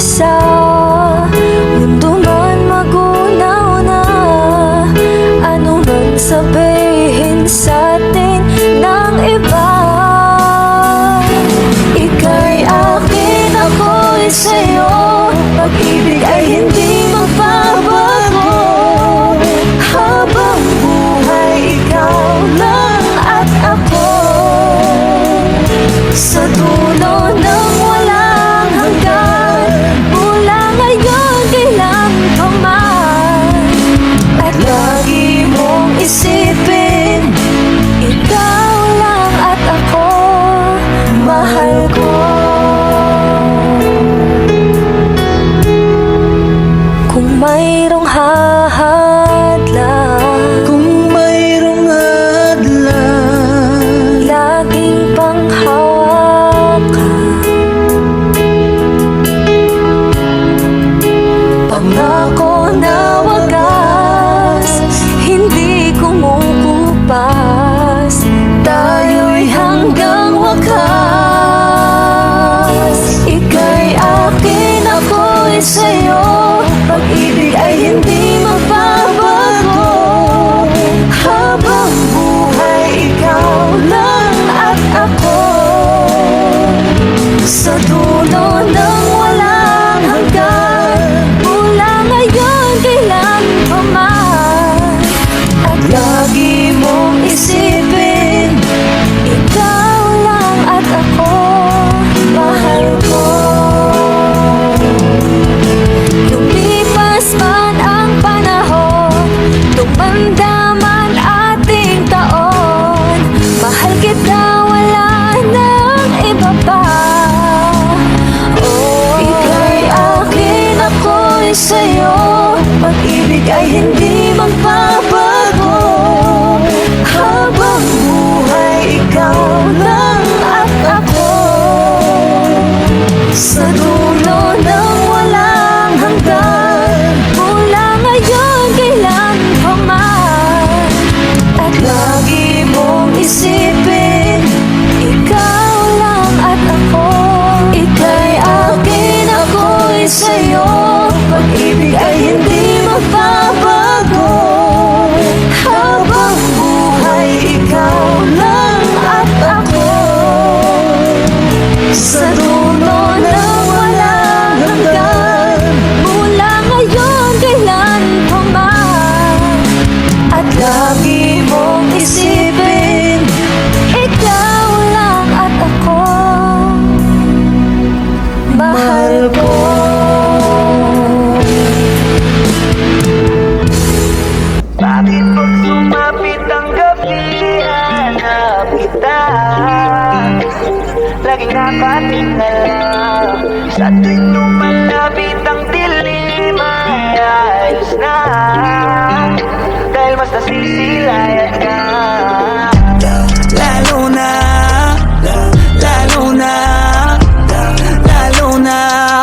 so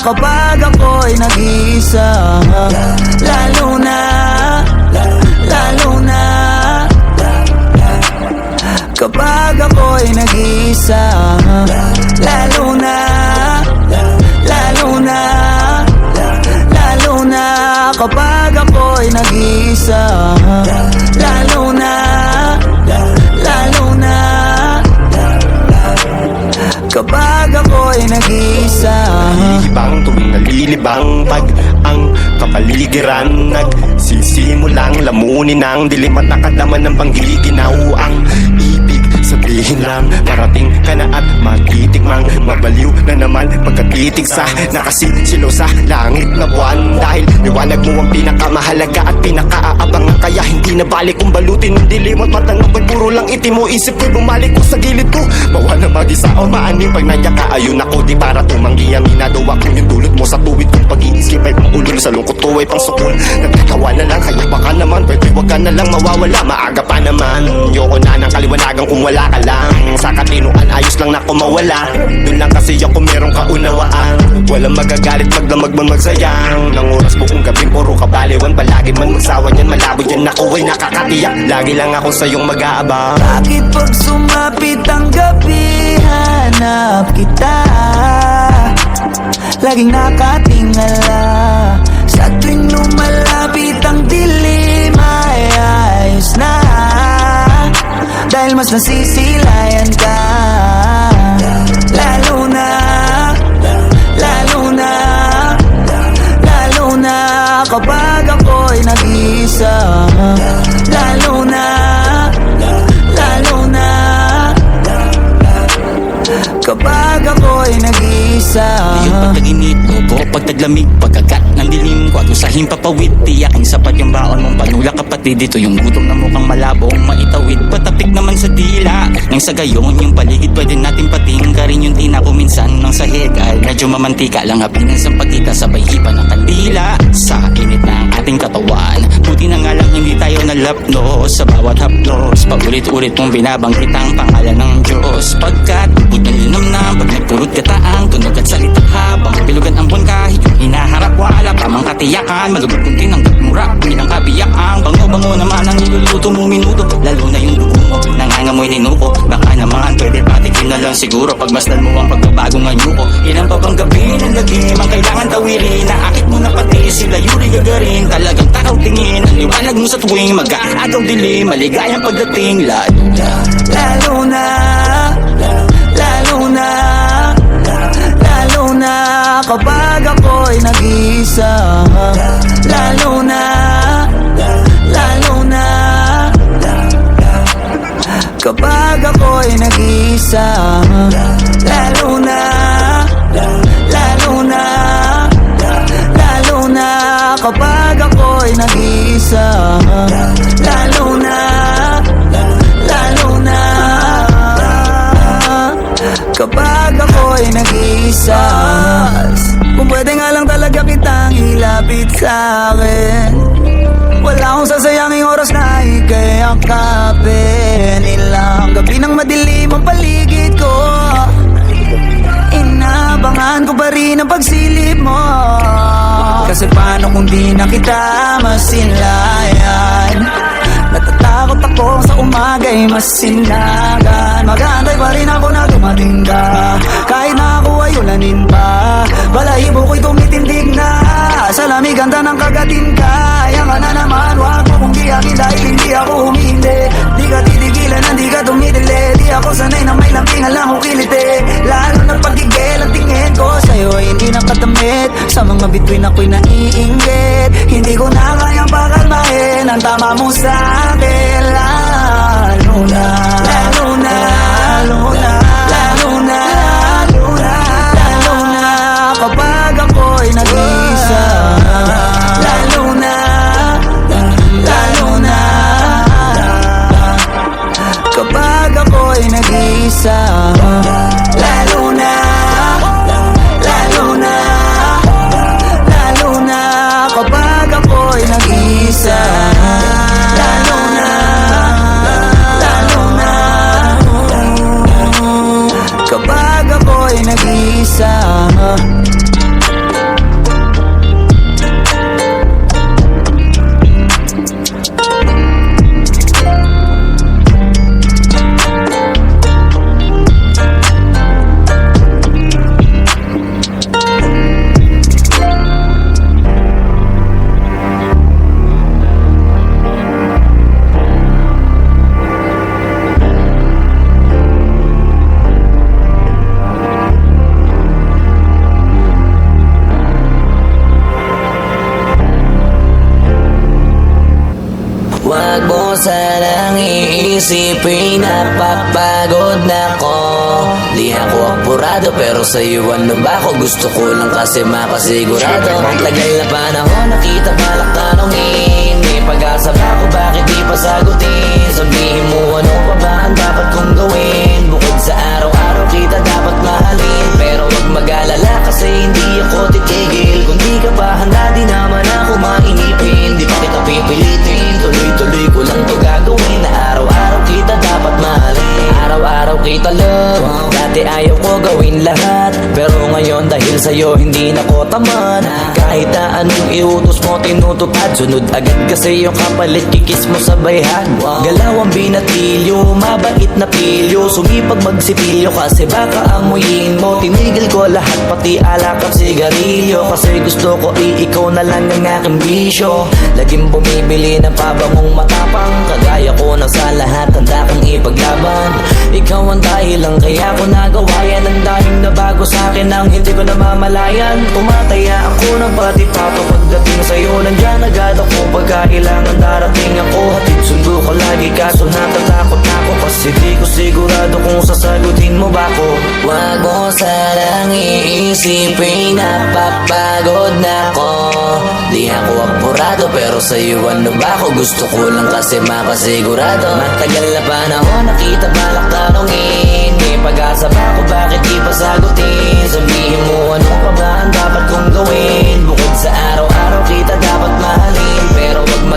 kapag ako'y nag-iisa. Lalo na, lalo na. Kapag ako'y nag-iisa. Lalo na, lalo na. Lalo na kapag ako'y nag-iisa. Lalo na, lalo na. Kapag ako'y nag-iisa ibang pag ang kapaligiran. Nagsisimulang lamunin ang dilim at nakadaman ng panggiginaw. Ang ibig sabihin lang Parating ka na at matitikmang Mabaliw na naman. Pagkatitig sa Nakasisilo sa langit na buwan. Dahil liwanag mo ang pinakamahalaga at pinakaaabangan Kaya hindi na balik kung balutin ng dilim at matangap At puro lang itim mo isip ko'y bumalik ko sa gilid ko. Bawa na mag-isa o maaning pag nandiyan ka Ayun ako. Di para tumanggi ang hinag sa lungkot ko ay pang sukul Nagkatawa na lang kaya baka naman Pwede wag ka na lang mawawala. Maaga pa naman Yoko na ng kaliwanagan kung wala ka lang. Sa katinuan ayos lang na kumawala Doon lang kasi ako merong kaunawaan. Walang magagalit magdamag man magsayang. Nang oras buong gabi puro kabaliwan. Palagi man magsawa niyan malabo yan. Ako ay nakakatiyak. Lagi lang ako sa iyong mag-aabang Bakit pag sumapit ang gabi Hanap kita? Laging nakatingala Sa tuwing lumalapit dilim Ay ayos na. Dahil mas nasisilayan ka. Lalo na Lalo na Lalo na Kapag ako'y nag-iisa. Lalo na Lalo na Kapag ako'y nag-iisa. Yung pagkaginit Pagtaglamig, pagkagat ng dilim ko At usahin papawid. Tiyaking sapat yung baon mong panula kapatid. Ito yung gutom na mukhang malabong maitawid. Patapik naman sa dila Nang sa gayon yung paligid Pwede natin patinggarin yung tina ko minsan Nang sa hegal. Medyo mamantika lang hapinan sa pagkita Sabay hipa ng kandila. Sa init ng ating katawan Buti na nga lang hindi tayo nalapnos. Sa bawat haplos Paulit-ulit mong binabanggit ang pangalan ng Diyos. Pagkat bukod ng linam na Pag nagpulot kataang Tunog at salita pa mang katiyakan Malugot kung tinanggap mura Bilang kabiyakan Bango-bango naman ang niluluto mo minuto. Lalo na yung dugo mo Nangangamoy ninuko. Baka naman pwede patikin na lang siguro. Pagmasdan mo ang pagbabago ngayon ko Ilan pa bang gabi ng lagim Ang kailangan tawirin. Naakit mo na pati sila Yuri Gagarin. Talagang takaw tingin Ang liwanag mo sa tuwing Mag-aagaw dilim. Maligayang pagdating Lalo na Lalo na Lalo na Kapag ako'y nag-iisa. Lalo na Lalo na. Kapag ako'y nag-iisa. Lalo na Lalo na. Lalo na Kapag ako'y nag-iisa. Lalo na Lalo na. Kapag ako'y nag-iisa ilapit sa akin. Wala akong sasayanging oras na ikay akapin Ilang gabi ng madilim ang paligid ko. Inabangan ko pa rin ang pagsilip mo. Kasi paano kung di na kita masinlayan Natatakot ako sa umaga'y masinagan. Magantay pa rin ako na dumating ka. Kahit na ako ay ulanin pa Balahibo ko'y tumitindig na. Sa lamig ganda ng kagatin ka. Ka na naman, wag mo kung di akin Dahil hindi ako humindi. Di ka titigilan, hindi ka tumitili Di ako sanay na may lampingan lang kung kiliti Lalo na pagigil ang tingin ko Sa'yo ay hindi nakatamit. Sa mga bituin ako'y naiinggit. Hindi ko na kayang pakalmahin Ang tama mo sa akin. Lalo na Lalo na Lalo na Napapagod na ko Di ako apurado pero sa'yo ano ba ako? Gusto ko lang kasi makasigurado. Ang tagal na panahon nakita balak tanongin May pag-asa ba ako? Bakit di pa sagutin? Sabihin mo ano pa ba ang dapat kong sa'yo hindi na ko tamad Kahit na anong iutos mo tinutupad. Sunod agad kasi yung kapalit kikis mo sa bayhan. Galaw ang binatilyo, mabait na pilyo. Sumipag magsipilyo kasi baka amuyin mo. Tinigil ko lahat pati alak at sigarilyo. Kasi gusto ko i-ikaw na lang ang aking bisyo. Laging bumibili ng pabangong matapang. Kagaya ko na sa lahat handa kong ipaglaban. Ikaw ang dahilan kaya ko nagawa yan. Ang dahing na bago sa akin ang hindi ko namamalayan. Tumataya ako ng pati pato Pagdating sa'yo nandyan agad ako. Pagkailangan darating ako Hatid sundo ko lagi. Kaso natatakot ako Kasi di ko sigurado kung sasagutin mo ba ako. Wag mo sanang iisipin Napapagod na ako. Di ako apurado pero sa'yo ano ba ako? Gusto ko lang kasi makasigurado. Matagal na panahon nakita balak tanongin May pag-asa ba ako? Bakit di pa sagutin? Sabihin mo ano pa ba ang dapat kong gawin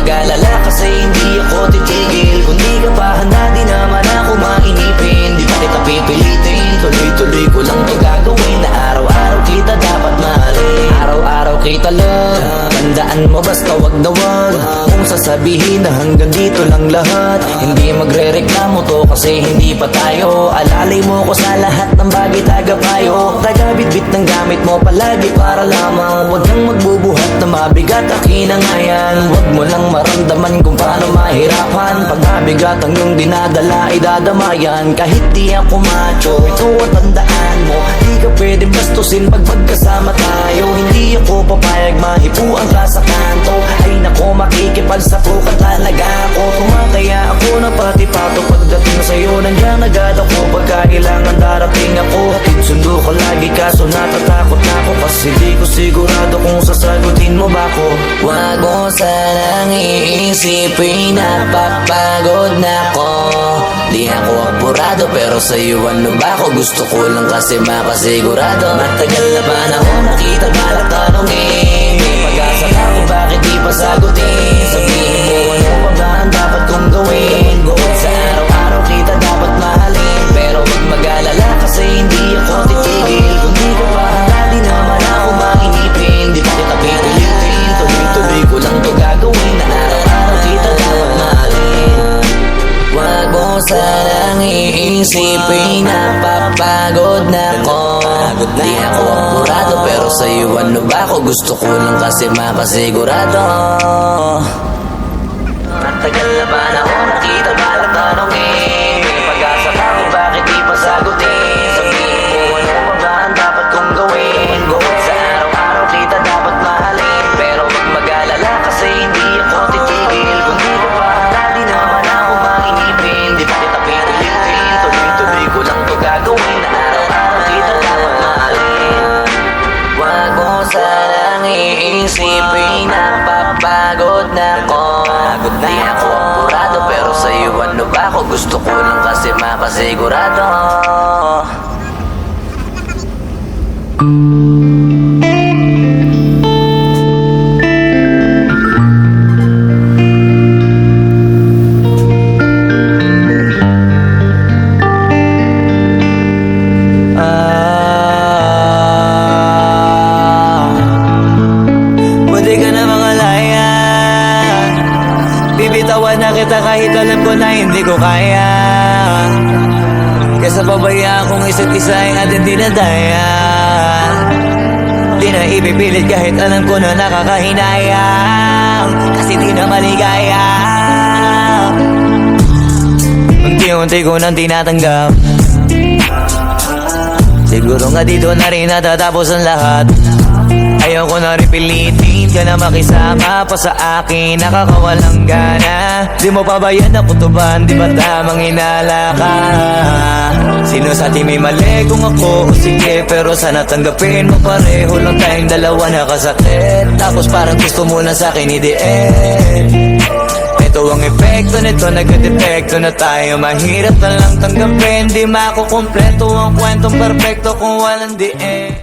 mag-alala kasi hindi ako titigil. Kung di ka pa handa di naman ako mainipin. Di pa kita pipilitin? Tuloy-tuloy ko lang to gagawin. Na araw-araw kita dapat mahalin. Araw-araw kita love. Tandaan mo basta wag na wag Kung sasabihin na hanggang dito lang lahat. Hindi magre-reklamo to kasi hindi pa tayo. Alalay mo ko sa lahat ng bagay tagapayo. Tagabit-bit ng gamit mo palagi para lamang. Huwag kang magbubuhat na mabigat akin ang ayan Huwag mo lang maramdaman kung paano mahirapan. Pag mabigat ang iyong dinadala ay dadamayan Kahit di ako macho Ito ang tandaan mo. Di ka pwede bastusin pag magkasama tayo. Hindi ako papayag mahipuan ka sa kanto. Ay nako makikipagsapo ka talaga ako Tumataya ako na pati pato Pagdating sa'yo. Nandiyan agad ako Pagkailangan darating ako. Hatid sundo ko lagi kaso natatakot na ako. Kasi di ko sigurado kung sasagutin mo ba ako. Wag mo sanang iisipin Napapagod na ako. Di ako apurado pero sa'yo ano ba ako? Gusto ko lang kasi makasigurado. Matagal na panahon sa'yo ano ba ako Gusto ko lang kasi makasigurado? Matagal na ba na ako nakita balak tanongin Sanang iisipin Napapagod na ako. Di ako apurado pero sa'yo ano ba ako Gusto ko lang kasi makasigurado. Ah, kita kahit alam ko na hindi ko kaya. Kesa pabayaan kung isa't isa ay ating dinadaya. Di na ipipilit kahit alam ko na nakakahinayang Kasi di na maligaya. Unti-unti ko nang tinatanggap. Siguro nga dito na rin natatapos ang lahat Ayaw ko na rin pilitin ka na makisama pa sa akin. Nakakawalang gana. Di mo pa ba yan nakutuban Di ba tamang inala ka? Sino sa atin may mali kung ako o sige Pero sana tanggapin mo pareho lang tayong dalawa nakasakit Tapos parang gusto mo na sa akin i-end ito ang epekto nito, nagka-depekto na tayo. Mahirap na lang tanggapin, di makukumpleto Ang kwentong perfecto kung walang di end